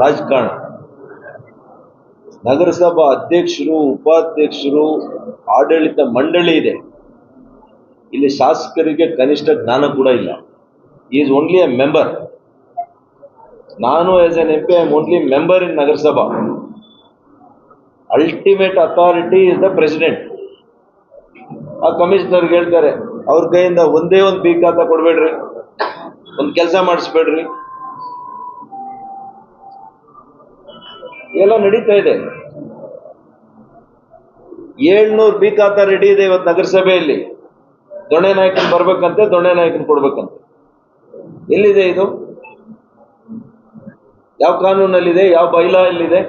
ರಾಜಕಾರಣ. ನಗರಸಭಾ ಅಧ್ಯಕ್ಷರು, ಉಪಾಧ್ಯಕ್ಷರು, ಆಡಳಿತ ಮಂಡಳಿ ಇದೆ. ಇಲ್ಲಿ ಶಾಸಕರಿಗೆ ಕನಿಷ್ಠ ಜ್ಞಾನ ಕೂಡ ಇಲ್ಲ. ಈಸ್ ಓನ್ಲಿ ಎ ಮೆಂಬರ್ ನಾನು as N M P I only member in ನಗರಸಭಾ ultimate authority is the president ಆ ಕಮಿಷನರ್ಗೆ ಹೇಳ್ತಾರೆ, ಅವ್ರ ಕೈಯಿಂದ ಒಂದೇ ಒಂದು ಬೀಕಾತ ಕೊಡಬೇಡ್ರಿ ಕೊಡ್ಬೇಡ್ರಿ. ಒಂದು ಕೆಲಸ ಮಾಡಿಸ್ಬೇಡ್ರಿ. ಎಲ್ಲ ನಡೀತಾ ಇದೆ. ಏಳ್ನೂರು ಬಿ ರೆಡಿ ಇದೆ ಇವತ್ತು ನಗರಸಭೆಯಲ್ಲಿ. ದೊಣ್ಣೆ ನಾಯಕನ್ ಬರ್ಬೇಕಂತೆ, ದೊಣ್ಣೆ ನಾಯಕನ್ ಕೊಡ್ಬೇಕಂತೆ. ಎಲ್ಲಿದೆ ಇದು? ಯಾವ ಕಾನೂನಲ್ಲಿದೆ, ಯಾವ ಬೈಲಾ ಎಲ್ಲಿದೆ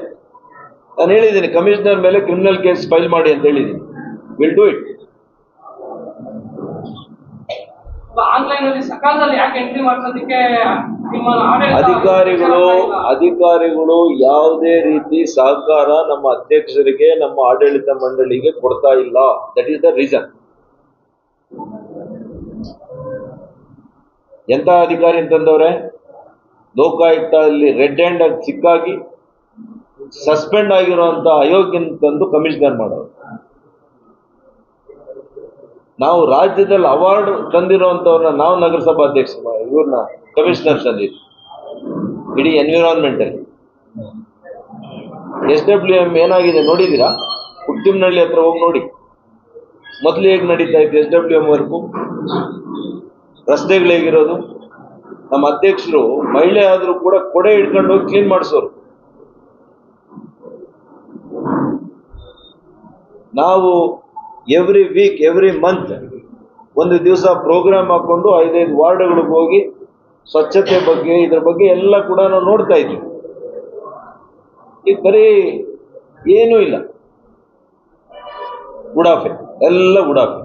ನಾನು ಹೇಳಿದ್ದೀನಿ, ಕಮಿಷನರ್ ಮೇಲೆ ಕ್ರಿಮಿನಲ್ ಕೇಸ್ ಫೈಲ್ ಮಾಡಿ ಅಂತ ಹೇಳಿದ್ದೀನಿ. ವಿಲ್ ಡೂ ಇಟ್ ಆನ್ಲೈನ್ ಅಲ್ಲಿ ಸಕಾಲದಲ್ಲಿ ಯಾಕೆ ಎಂಟ್ರಿ ಮಾಡ್ಸೋದಕ್ಕೆ ನಿಮ್ಮ ಆಡಳಿತ ಅಧಿಕಾರಿಗಳು ಅಧಿಕಾರಿಗಳು ಯಾವುದೇ ರೀತಿ ಸಹಕಾರ ನಮ್ಮ ಅಧ್ಯಕ್ಷರಿಗೆ ನಮ್ಮ ಆಡಳಿತ ಮಂಡಳಿಗೆ ಕೊಡ್ತಾ ಇಲ್ಲ. ದಟ್ ಈಸ್ ದ ರೀಸನ್ ಎಂತ ಅಧಿಕಾರಿ ಅಂತಂದವ್ರೆ? ಲೋಕಾಯುಕ್ತ ಅಲ್ಲಿ ರೆಡ್ ಹ್ಯಾಂಡ್ ಆಗಿ ಸಿಕ್ಕಾಗಿ ಸಸ್ಪೆಂಡ್ ಆಗಿರುವಂತ ಅಯೋಗ್ಯನ್ ತಂದು ಕಮಿಷನರ್ ಮಾಡೋರು. ನಾವು ರಾಜ್ಯದಲ್ಲಿ ಅವಾರ್ಡ್ ತಂದಿರುವಂತವ್ರನ್ನ ನಾವು ನಗರಸಭಾ ಅಧ್ಯಕ್ಷ ಇವ್ರನ್ನ ಕಮಿಷನರ್ಸ್ ಅಲ್ಲಿ ಇಡೀ ಎನ್ವಿರಾನ್ಮೆಂಟ್ ಅಲ್ಲಿ. ಎಸ್ ಡಬ್ಲ್ಯೂ ಎಂ ಏನಾಗಿದೆ ನೋಡಿದೀರಾ ಉತ್ತಿಮ್ನಹಳ್ಳಿ ಹತ್ರ ಹೋಗಿ ನೋಡಿ. ಮೊದಲು ಹೇಗೆ ನಡೀತಾ ಇತ್ತು ಎಸ್ ಡಬ್ಲ್ಯೂ ಎಂ ವರ್ಕು? ರಸ್ತೆಗಳು ಹೇಗಿರೋದು? ನಮ್ಮ ಅಧ್ಯಕ್ಷರು ಮಹಿಳೆ ಆದರೂ ಕೂಡ ಕೊಡೆ ಹಿಡ್ಕೊಂಡು ಹೋಗಿ ಕ್ಲೀನ್ ಮಾಡಿಸೋರು. ನಾವು ಎವ್ರಿ ವೀಕ್ ಎವ್ರಿ ಮಂತ್ ಒಂದು ದಿವಸ ಪ್ರೋಗ್ರಾಮ್ ಹಾಕೊಂಡು ಐದೈದು ವಾರ್ಡ್ಗಳಿಗೆ ಹೋಗಿ ಸ್ವಚ್ಛತೆ ಬಗ್ಗೆ, ಇದ್ರ ಬಗ್ಗೆ ಎಲ್ಲ ಕೂಡ ನಾವು ನೋಡ್ತಾ ಇದ್ವಿ. ಈಗ ಬರೀ ಏನೂ ಇಲ್ಲ. ಉಡಾಫೆ ಎಲ್ಲ ಉಡಾಫೆ